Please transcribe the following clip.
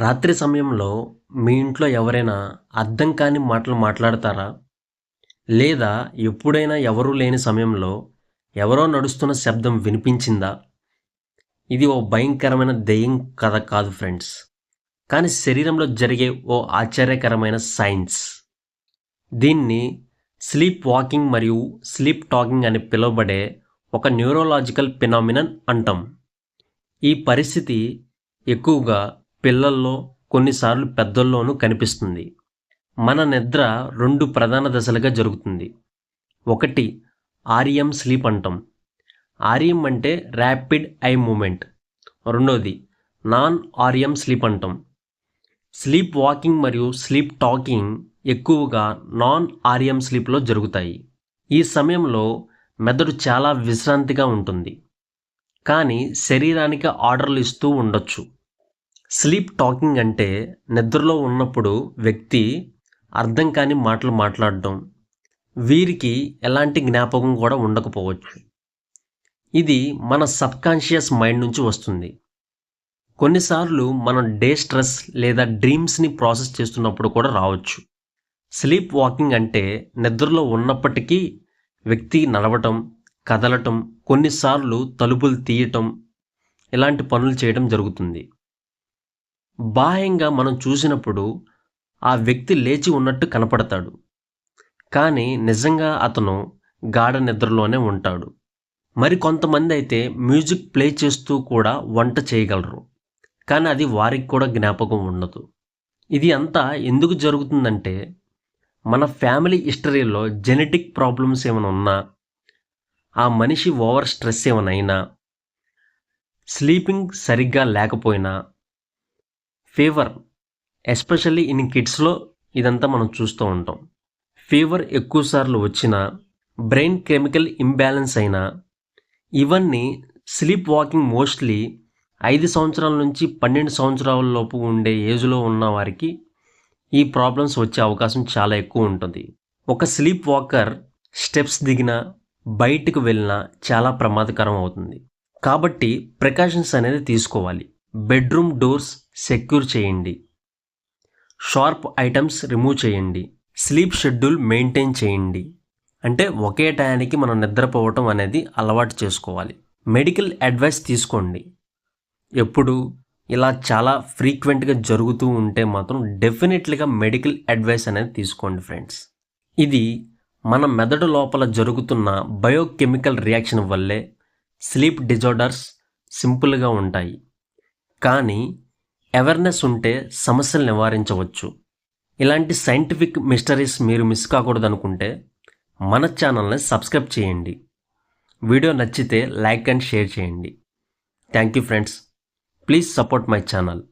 రాత్రి సమయంలో మీ ఇంట్లో ఎవరైనా అర్థం కాని మాటలు మాట్లాడతారా? లేదా ఎప్పుడైనా ఎవరూ లేని సమయంలో ఎవరో నడుస్తున్న శబ్దం వినిపించిందా? ఇది ఓ భయంకరమైన దెయ్యం కథ కాదు ఫ్రెండ్స్. కానీ శరీరంలో జరిగే ఓ ఆశ్చర్యకరమైన సైన్స్. దీన్ని స్లీప్ వాకింగ్ మరియు స్లీప్ టాకింగ్ అని పిలువబడే ఒక న్యూరోలాజికల్ ఫినామినన్ అంటాం. ఈ పరిస్థితి ఎక్కువగా పిల్లల్లో కొన్నిసార్లు పెద్దల్లోనూ కనిపిస్తుంది. మన నిద్ర రెండు ప్రధాన దశలుగా జరుగుతుంది. ఒకటి ఆర్ఎం స్లీప్ అంటాం. ఆర్ఎం అంటే ర్యాపిడ్ ఐ మూమెంట్. రెండోది నాన్ ఆర్ఎం స్లీప్ అంటాం. స్లీప్ వాకింగ్ మరియు స్లీప్ టాకింగ్ ఎక్కువగా నాన్ ఆర్ఎం స్లీప్లో జరుగుతాయి. ఈ సమయంలో మెదడు చాలా విశ్రాంతిగా ఉంటుంది. కానీ శరీరానికి ఆర్డర్లు ఇస్తూ ఉండొచ్చు. స్లీప్ టాకింగ్ అంటే నిద్రలో ఉన్నప్పుడు వ్యక్తి అర్థం కాని మాటలు మాట్లాడడం. వీరికి ఎలాంటి జ్ఞాపకం కూడా ఉండకపోవచ్చు. ఇది మన సబ్కాన్షియస్ మైండ్ నుంచి వస్తుంది. కొన్నిసార్లు మనం డే స్ట్రెస్ లేదా డ్రీమ్స్ని ప్రాసెస్ చేస్తున్నప్పుడు కూడా రావచ్చు. స్లీప్ వాకింగ్ అంటే నిద్రలో ఉన్నప్పటికీ వ్యక్తి నడవటం కదలటం కొన్నిసార్లు తలుపులు తీయటం ఇలాంటి పనులు చేయడం జరుగుతుంది. బాహ్యంగా మనం చూసినప్పుడు ఆ వ్యక్తి లేచి ఉన్నట్టు కనపడతాడు. కానీ నిజంగా అతను గాఢ నిద్రలోనే ఉంటాడు. మరి కొంతమంది అయితే మ్యూజిక్ ప్లే చేస్తూ కూడా వంట చేయగలరు. కానీ అది వారికి కూడా జ్ఞాపకం ఉండదు. ఇది అంతా ఎందుకు జరుగుతుందంటే మన ఫ్యామిలీ హిస్టరీలో జెనెటిక్ ప్రాబ్లమ్స్ ఏమైనా ఉన్నా ఆ మనిషి ఓవర్ స్ట్రెస్ ఏమైనా అయినా స్లీపింగ్ సరిగ్గా లేకపోయినా ఫీవర్ ఎస్పెషల్లీ ఇన్ కిడ్స్లో ఇదంతా మనం చూస్తూ ఉంటాం. ఫీవర్ ఎక్కువసార్లు వచ్చినా బ్రెయిన్ కెమికల్ ఇంబ్యాలెన్స్ అయినా ఇవన్నీ స్లీప్ వాకింగ్ మోస్ట్లీ ఐదు సంవత్సరాల నుంచి పన్నెండు సంవత్సరాల లోపు ఉండే ఏజ్లో ఉన్న వారికి ఈ ప్రాబ్లమ్స్ వచ్చే అవకాశం చాలా ఎక్కువ ఉంటుంది. ఒక స్లీప్ వాకర్ స్టెప్స్ దిగినా బయటకు వెళ్ళినా చాలా ప్రమాదకరం అవుతుంది. కాబట్టి ప్రికాషన్స్ అనేది తీసుకోవాలి. బెడ్రూమ్ డోర్స్ సెక్యూర్ చేయండి. షార్ప్ ఐటమ్స్ రిమూవ్ చేయండి. స్లీప్ షెడ్యూల్ మెయింటైన్ చేయండి. అంటే ఒకే టయానికి మనం నిద్రపోవటం అనేది అలవాటు చేసుకోవాలి. మెడికల్ అడ్వైస్ తీసుకోండి. ఎప్పుడు? ఇలా చాలా ఫ్రీక్వెంట్గా జరుగుతూ ఉంటే మాత్రం డెఫినెట్లీగా మెడికల్ అడ్వైస్ అనేది తీసుకోండి ఫ్రెండ్స్. ఇది మన మెదడు లోపల జరుగుతున్న బయోకెమికల్ రియాక్షన్ వల్లే స్లీప్ డిజార్డర్స్ సింపుల్గా ఉంటాయి. కానీ అవేర్నెస్ ఉంటే సమస్యలు నివారించవచ్చు. ఇలాంటి సైంటిఫిక్ మిస్టరీస్ మీరు మిస్ కాకూడదు అనుకుంటే మన ఛానల్ని సబ్స్క్రైబ్ చేయండి. వీడియో నచ్చితే లైక్ అండ్ షేర్ చేయండి. Thank you friends please support my channel